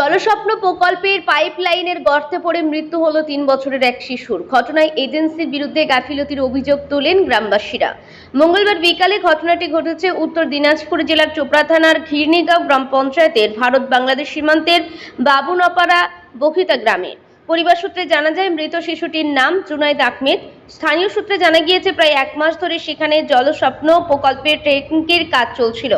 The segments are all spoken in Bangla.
জলস্বপ্ন প্রকল্পের পাইপ লাইনের গর্তে পড়ে মৃত্যু হলো তিন বছরের এক শিশুর। ঘটনায় এজেন্সির বিরুদ্ধে গাফিলতির অভিযোগ তোলেন গ্রামবাসীরা। মঙ্গলবার বিকালে ঘটনাটি ঘটেছে উত্তর দিনাজপুর জেলার চোপড়া থানার ঘিরনিগাঁও গ্রাম পঞ্চায়েতের ভারত বাংলাদেশ সীমান্তের বাবুনপাড়া বখিতা গ্রামে। পরিবার সূত্রে জানা যায়, মৃত শিশুটির নাম জুনাইদ আহমেদ। স্থানীয় সূত্রে জানা গিয়েছে, প্রায় এক মাস ধরে সেখানে জলস্বপ্ন প্রকল্পের ট্রেকিংয়ের কাজ চলছিল।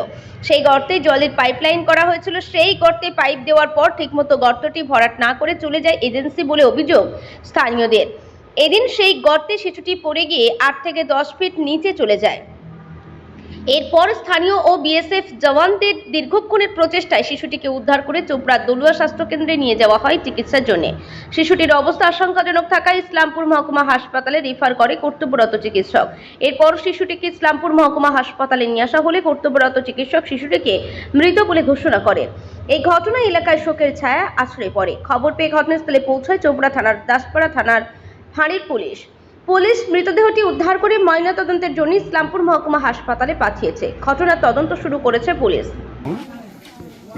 সেই গর্তে জলের পাইপলাইন করা হয়েছিল। সেই গর্তে পাইপ দেওয়ার পর ঠিকমতো গর্তটি ভরাট না করে চলে যায় এজেন্সি বলে অভিযোগ স্থানীয়দের। এদিন সেই গর্তে শিশুটি পড়ে গিয়ে আট থেকে দশ ফিট নিচে চলে যায়। এরপর স্থানীয় ও বিএসএফ জওয়ানদের দীর্ঘক্ষণের প্রচেষ্টায় শিশুটিকে উদ্ধার করে চোপড়া দলুয়া স্বাস্থ্যকেন্দ্রে নিয়ে যাওয়া হয় চিকিৎসার জন্য। শিশুটির অবস্থা আশঙ্কাজনক থাকায় ইসলামপুর মহকুমা হাসপাতালে রেফার করে কর্তব্যরত চিকিৎসক। এরপর শিশুটিকে ইসলামপুর মহকুমা হাসপাতালে নিয়ে আসা হলে কর্তব্যরত চিকিৎসক শিশুটিকে মৃত বলে ঘোষণা করেন। এই ঘটনা এলাকায় শোকের ছায়া আশ্রয় পড়ে। খবর পেয়ে ঘটনাস্থলে পৌঁছায় চোপড়া থানার দাসপাড়া থানার ফাঁড়ির পুলিশ। পুলিশ মৃতদেহটি উদ্ধার করে ময়নাতদন্তের জন্য ইসলামপুর মহকুমা হাসপাতালে পাঠিয়েছে। ঘটনার তদন্ত শুরু করেছে পুলিশ।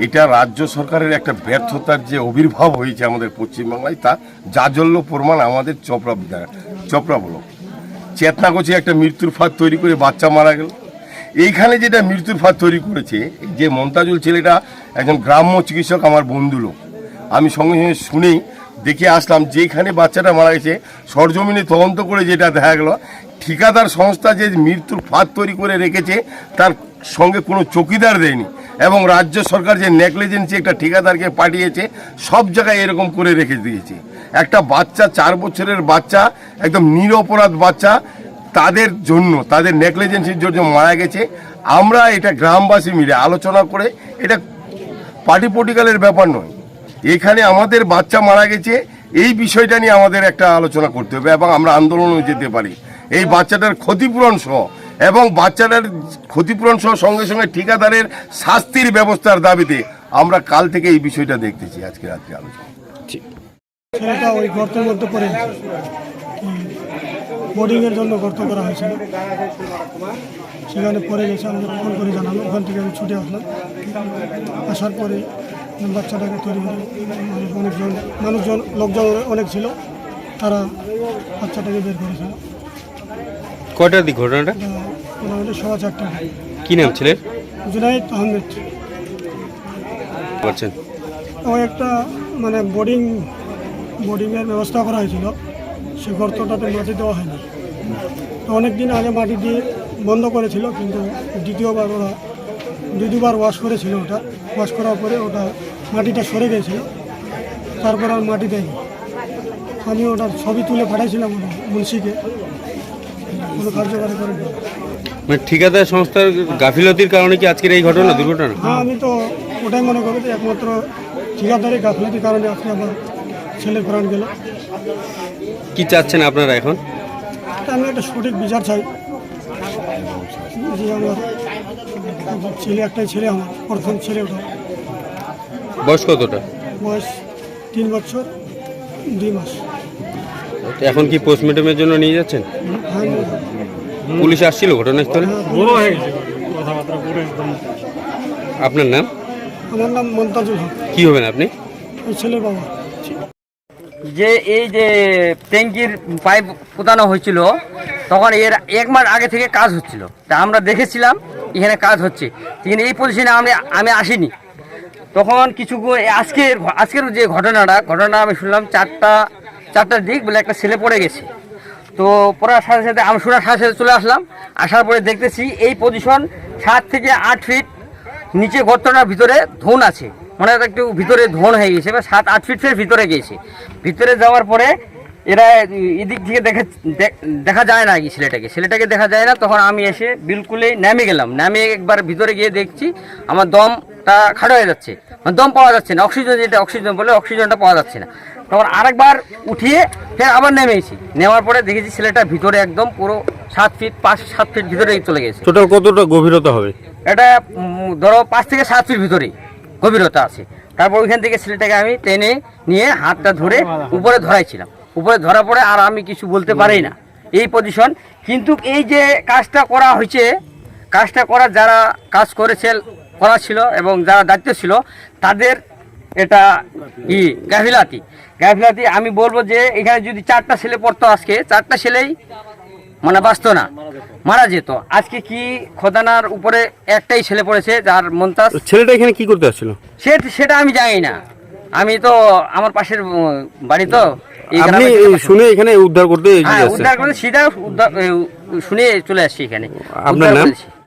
এটা রাজ্য সরকারের একটা ব্যর্থতার যে আবির্ভাব হয়েছে আমাদের পশ্চিমবাংলায়, তা জাজল্য প্রমাণ আমাদের চপড়া চপড়া বলো চেতনাগোছে একটা মৃত্যুর ফাঁদ তৈরি করে বাচ্চা মারা গেল। এইখানে যেটা মৃত্যুর ফাঁদ তৈরি করেছে যে মমতাজুল ছেলেটা একজন গ্রাম্য চিকিৎসক, আমার বন্ধু লোক। আমি সঙ্গে সঙ্গে শুনেই দেখে আসলাম, যেখানে বাচ্চাটা মারা গেছে, সরজমিনে তদন্ত করে যেটা দেখা গেল, ঠিকাদার সংস্থা যে মৃত্যুর ফাঁদ তৈরি করে রেখেছে, তার সঙ্গে কোনো চকিদার দেয়নি। এবং রাজ্য সরকার যে নেগলিজেন্সি একটা ঠিকাদারকে পাঠিয়েছে, সব জায়গায় এরকম করে রেখে দিয়েছে। একটা বাচ্চা, চার বছরের বাচ্চা, একদম নিরপরাধ বাচ্চা, তাদের জন্য, তাদের নেগলিজেন্সির জন্য মারা গেছে। আমরা এটা গ্রামবাসী মিলে আলোচনা করে, এটা পার্টি পলিটিক্যালের ব্যাপার নয় এখানে আমাদের বাচ্চা মারা গেছে। এই বিষয়টা নিয়ে আমাদের একটা আলোচনা করতে হবে এবং আমরা আন্দোলনে যেতে পারি। এই বাচ্চাটার ক্ষতিপূরণ সহ এবং বাচ্চাটার ক্ষতিপূরণ সহ সঙ্গে সঙ্গে ঠিকাদারের শাস্তির ব্যবস্থার দাবিতে আমরা কাল থেকে এই বিষয়টা দেখতেছি আজকে রাত্রে আলোচনা। ওই বোর্ডিংয়ের জন্য গর্ত করা হয়েছিল সেখানে পড়ে গেছে। আমি ফোন করে জানালো ওখান থেকে আমি ছুটে আসলাম। আসার পরে বাচ্চাটাকে তৈরি করে। অনেকজন মানুষজন লোকজন অনেক ছিল। তারা বাচ্চাটাকে বের করেছিল। কয়টার দিক ঘটনাটা? মোটামুটি চারটা কি নাম ছেলের? জুনাইদ আহমেদ। বলছেন। ওই একটা মানে বোর্ডিং বোর্ডিংয়ের ব্যবস্থা করা হয়েছিল। সে গর্তটাতে মাটি দেওয়া হয়নি। তো অনেক দিন আগে মাটি দিয়ে বন্ধ করেছিল কিন্তু দ্বিতীয়বার ওরা দুই দুবার ওয়াশ করেছিল ওটা। ওয়াশ করার পরে ওটা মাটিটা সরে গেছিল। তারপর আর মাটি দেয়নি। আমি ওটার ছবি তুলে পাঠাইছিলাম ওটা মুন্সিকে। কোনো কার্যকারী করেনি। মানে ঠিকাদার সংস্থার গাফিলতির কারণে কি আজকের এই ঘটনা দুর্ঘটনা? হ্যাঁ আমি তো ওটাই মনে করি যে একমাত্র ঠিকাদারি গাফিলতির কারণে আজকে আমার ছেলে প্রাণ গেল। কি চাচ্ছেন আপনারা এখন? আমি একটা সঠিক বিচার চাই। যে আমার ছেলে একটাই ছেলে আমার প্রথম ছেলে ওটা। বয়স কতটা? বয়স তিন বছর দুই মাস। এখন কি পোস্টমর্টমের জন্য নিয়ে যাচ্ছেন? হ্যাঁ পুলিশ আসছিল ঘটনাস্থলে? হয়ে আপনার নাম? আমার নাম মন্তাজুল হক। কি হবেন আপনি? ছেলের বাবা। যে এই যে ট্যাঙ্কির পাইপ পোতানো হয়েছিল তখন এর এক মাস আগে থেকে কাজ হচ্ছিল। তা আমরা দেখেছিলাম এখানে কাজ হচ্ছে। কিন্তু এই পজিশনে আমি আমি আসিনি। তখন কিছু আজকের আজকের যে ঘটনাটা ঘটনা আমি শুনলাম চারটা চারটার দিক বলে একটা ছেলে পড়ে গেছে। তো পড়ার সাথে সাথে আমি শোনার সাথে সাথে চলে আসলাম, আসার পরে দেখতেছি এই পজিশন সাত থেকে আট ফিট নিচে গর্তটার ভিতরে ধন আছে। মানে একটু ভিতরে ধন হয়ে গেছে, বা সাত, আট ফিটের ভিতরে গেছে। ভিতরে যাওয়ার পরে এরা এদিক থেকে দেখা দেখা যায় না কি ছেলেটাকে। ছেলেটাকে দেখা যায় না, তখন আমি এসে বিলকুলই নামে গেলাম। নেমে একবার ভিতরে গিয়ে দেখছি আমার দমটা খাটো হয়ে যাচ্ছে। মানে দম পাওয়া যাচ্ছে না। অক্সিজেন যেটা অক্সিজেন বলে অক্সিজেনটা পাওয়া যাচ্ছে না। তখন আরেকবার উঠিয়ে ফের আবার নেমেছি। নেওয়ার পরে দেখেছি ছেলেটা ভিতরে একদম পুরো সাত ফিট পাঁচ সাত ফিট ভিতরে চলে গেছে। টোটাল কতটা গভীরতা হবে? এটা ধরো পাঁচ থেকে সাত ফিট ভিতরে গভীরতা আছে। তারপর ওইখান থেকে ছেলেটাকে আমি টেনে নিয়ে হাতটা ধরে উপরে ধরাইছিলাম। উপরে ধরা পরে আর আমি কিছু বলতে পারি না। এই পজিশন কিন্তু এই যে কাজটা করা হয়েছে কাজটা করা যারা কাজ করেছে করা ছিল এবং যারা দায়িত্ব ছিল তাদের এটা ই গাফিলাতি। গাফিলাতি আমি বলব যে এখানে যদি চারটা ছেলে পড়তো আজকে চারটা ছেলেই মানে বাঁচতো না মারা যেত। আজকে কি খোদানার উপরে একটাই ছেলে পড়েছে যার মন্তাজ? ছেলেটা এখানে কি করতে আসছিল? সে সেটা আমি জানি না। আমি তো আমার পাশের বাড়ি তো আপনি। শুনে এখানে উদ্ধার করতে হ্যাঁ উদ্ধার করে সিধা উদ্ধার শুনে চলে আসছি এখানে। আপনার নাম?